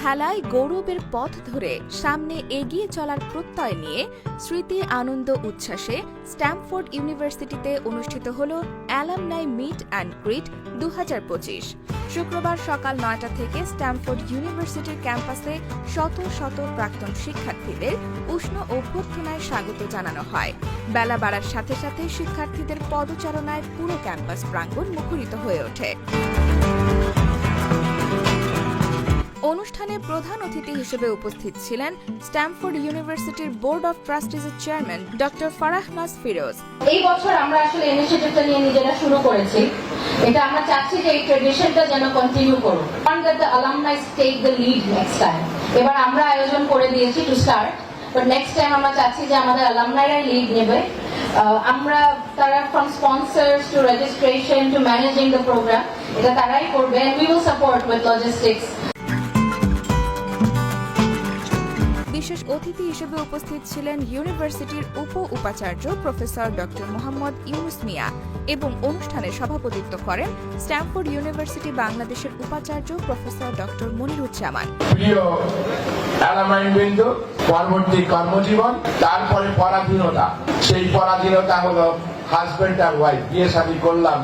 ঢালাই গৌরবের পথ ধরে সামনে এগিয়ে চলার প্রত্যয় নিয়ে স্মৃতি, আনন্দ, উচ্ছ্বাসে স্ট্যামফোর্ড ইউনিভার্সিটিতে অনুষ্ঠিত হল অ্যালামনাই মিট অ্যান্ড গ্রিট দু শুক্রবার সকাল নয়টা থেকে স্ট্যামফোর্ড ইউনিভার্সিটির ক্যাম্পাসে শত শত প্রাক্তন শিক্ষার্থীদের উষ্ণ অভ্যর্থনায় স্বাগত জানানো হয়। বেলা বাড়ার সাথে সাথে শিক্ষার্থীদের পদচারণায় পুরো ক্যাম্পাস প্রাঙ্গণ মুখরিত হয়ে ওঠে। অনুষ্ঠানে প্রধান অতিথি হিসেবে উপস্থিত ছিলেন স্ট্যামফোর্ড ইউনিভার্সিটির বোর্ড অফ ট্রাস্টিজের চেয়ারম্যান ডক্টর ফারাহনাজ ফিরোজ। এই বছর আমরা আসলে ইনিশিয়েটিভটা নিয়ে নিজেরা শুরু করেছি। এটা আমরা চাচ্ছি যে এই ট্রেডিশনটা যেন কন্টিনিউ করুক। কারণ that the alumni take the lead next time এবার আমরা আয়োজন করে দিয়েছি to start but next time আমরা চাচ্ছি যে আমাদের আলামনাইরাই লিড নেবে। আমরা তারা from sponsors to registration to managing the programme এটা তারাই করবে। And we will support with logistics বিশেষ অতিথি হিসেবে উপস্থিত ছিলেন ইউনিভার্সিটির উপ উপাচার্য প্রফেসর ডক্টর মোহাম্মদ ইউনুস মিয়া এবং অনুষ্ঠানে সভাপতিত্ব করেন স্ট্যামফোর্ড ইউনিভার্সিটি বাংলাদেশের উপাচার্য প্রফেসর ডক্টর মনিরুজ্জামান। পরবর্তী কর্মজীবন, তারপরে পরাধীনতা। সেই পরাধীনতা হলো হাজবেন্ড আর ওয়াইফ বিয়ে শাদী করলাম।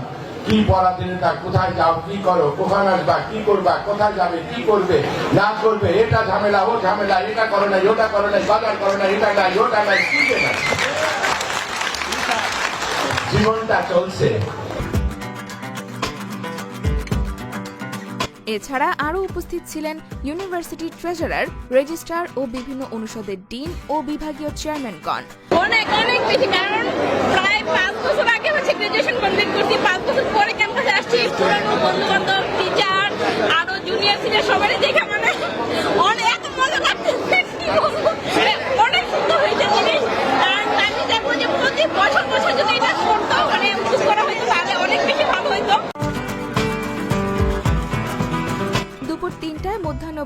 কি পরাধীনতা কোথায় যাও কি করো কোথায় আসবা কি করবা কোথায় যাবে কি করবে না করবে এটা ঝামেলা ও ঝামেলা এটা করো না ওটা করো না বাজার করো না এটা নাই ওটা নাই কি জীবনটা চলছে। এছাড়া আরও উপস্থিত ছিলেন ইউনিভার্সিটির ট্রেজারার রেজিস্ট্রার ও বিভিন্ন অনুষদের ডিন ও বিভাগীয় চেয়ারম্যানগণ। অনেক অনেক বেশি কারণ প্রায় পাঁচ বছর আগে হচ্ছে গ্রাজুয়েশন কমপ্লিট করছি, পাঁচ বছর পরে ক্যাম্পাসে আসছি। পুরানো বন্ধু বান্ধব টিচার আরও জুনিয়র সিনিয়র সবাই দেখে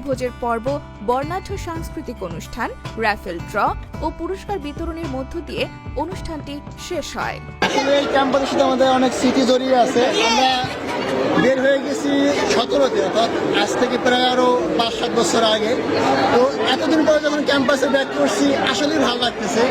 মধ্যাহ্নভোজের পর্ব, বর্ণাঢ্য সাংস্কৃতিক অনুষ্ঠান র্যাফেল ড্র ও পুরস্কার বিতরণের মধ্য দিয়ে অনুষ্ঠানটি শেষ হয়। এই ক্যাম্পাসের সাথে আমাদের অনেক স্মৃতি জড়িয়ে আছে। আমরা বের হয়ে গেছি সতেরোতে, অর্থাৎ আজ থেকে প্রায় আরও পাঁচ সাত বছর আগে। তো এতদিন পরে যখন ক্যাম্পাসে ব্যাক করছি, আসলেই ভালো লাগতেছে।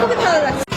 খুবই ভালো লাগছে।